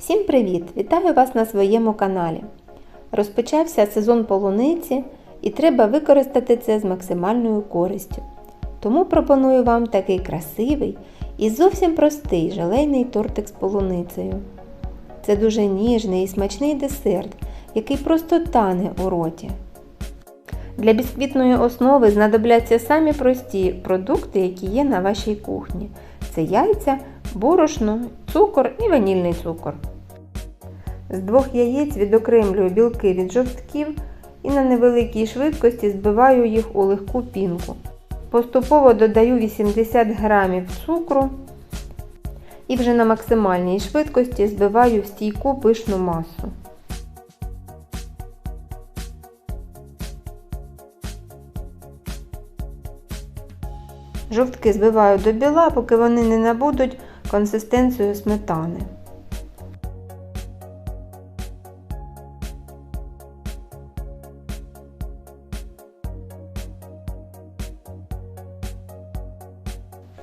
Всім привіт! Вітаю вас на своєму каналі. Розпочався сезон полуниці і треба використати це з максимальною користю. Тому пропоную вам такий красивий і зовсім простий желейний тортик з полуницею. Це дуже ніжний і смачний десерт, який просто тане у роті. Для бісквітної основи знадобляться самі прості продукти, які є на вашій кухні. Це яйця, борошно, цукор і ванільний цукор. З двох яєць відокремлюю білки від жовтків і на невеликій швидкості збиваю їх у легку пінку. Поступово додаю 80 г цукру і вже на максимальній швидкості збиваю в стійку пишну масу. Жовтки збиваю до біла, поки вони не набудуть консистенцію сметани.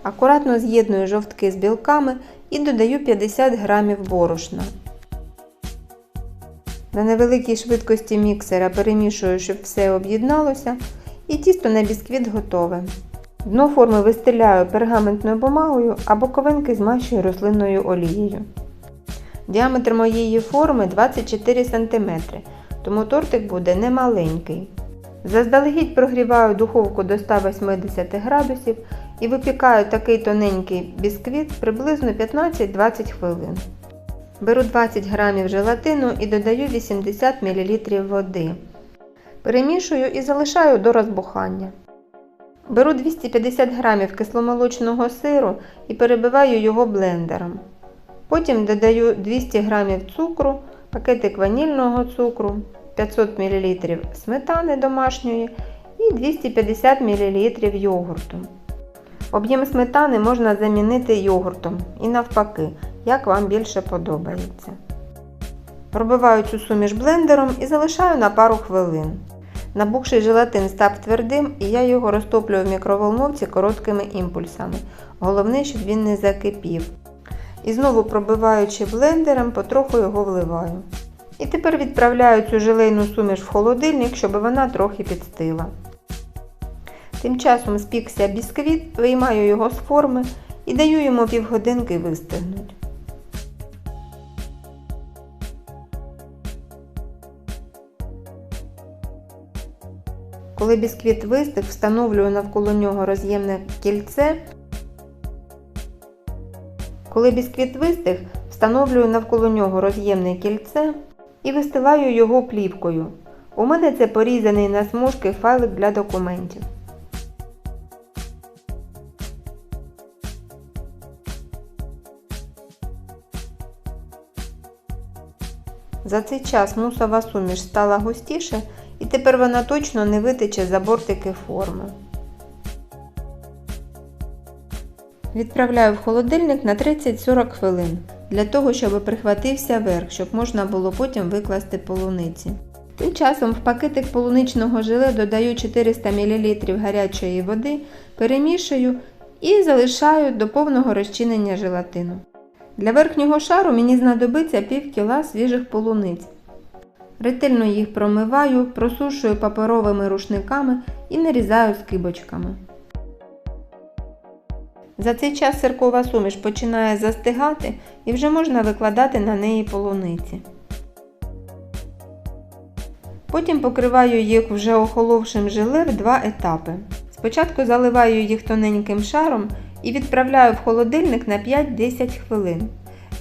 Акуратно з'єдную жовтки з білками і додаю 50 г борошна. На невеликій швидкості міксера перемішую, щоб все об'єдналося, і тісто на бісквіт готове. Дно форми вистеляю пергаментною бумагою, а боковинки змащую рослинною олією. Діаметр моєї форми 24 см, тому тортик буде немаленький. Заздалегідь прогріваю духовку до 180 градусів і випікаю такий тоненький бісквіт приблизно 15-20 хвилин. Беру 20 г желатину і додаю 80 мл води. Перемішую і залишаю до розбухання. Беру 250 г кисломолочного сиру і перебиваю його блендером. Потім додаю 200 г цукру, пакетик ванільного цукру, 500 мл сметани домашньої і 250 мл йогурту. Об'єм сметани можна замінити йогуртом і навпаки, як вам більше подобається. Пробиваю цю суміш блендером і залишаю на пару хвилин. Набухший желатин став твердим і я його розтоплюю в мікроволновці короткими імпульсами. Головне, щоб він не закипів. І знову пробиваючи блендером, потроху його вливаю. І тепер відправляю цю желейну суміш в холодильник, щоб вона трохи підстила. Тим часом спікся бісквіт, виймаю його з форми і даю йому півгодинки вистигнути. Коли бісквіт вистиг, встановлюю навколо нього роз'ємне кільце. Коли бісквіт вистиг, встановлюю навколо нього роз'ємне кільце і вистилаю його плівкою. У мене це порізаний на смужки файлик для документів. За цей час мусова суміш стала густіше і тепер вона точно не витече за бортики форми. Відправляю в холодильник на 30-40 хвилин, для того, щоб прихватився верх, щоб можна було потім викласти полуниці. Тим часом в пакетик полуничного желе додаю 400 мл гарячої води, перемішую і залишаю до повного розчинення желатину. Для верхнього шару мені знадобиться пів кіла свіжих полуниць. Ретельно їх промиваю, просушую паперовими рушниками і нарізаю скибочками. За цей час сиркова суміш починає застигати і вже можна викладати на неї полуниці. Потім покриваю їх вже охоловшим желе в два етапи. Спочатку заливаю їх тоненьким шаром і відправляю в холодильник на 5-10 хвилин.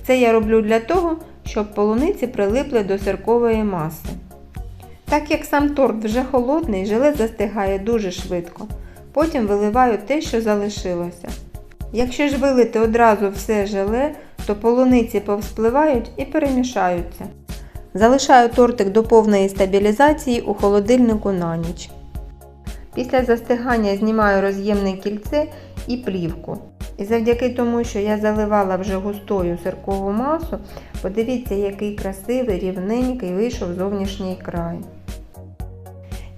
Це я роблю для того, щоб полуниці прилипли до сиркової маси. Так як сам торт вже холодний, желе застигає дуже швидко. Потім виливаю те, що залишилося. Якщо ж вилити одразу все желе, то полуниці повспливають і перемішаються. Залишаю тортик до повної стабілізації у холодильнику на ніч. Після застигання знімаю роз'ємне кільце і плівку. І завдяки тому, що я заливала вже густою сиркову масу, подивіться, який красивий, рівненький вийшов зовнішній край.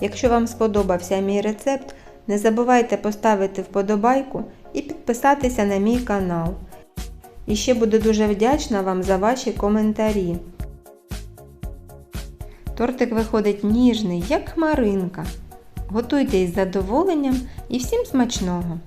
Якщо вам сподобався мій рецепт, не забувайте поставити вподобайку і підписатися на мій канал. І ще буду дуже вдячна вам за ваші коментарі. Тортик виходить ніжний, як хмаринка. Готуйте із задоволенням і всім смачного!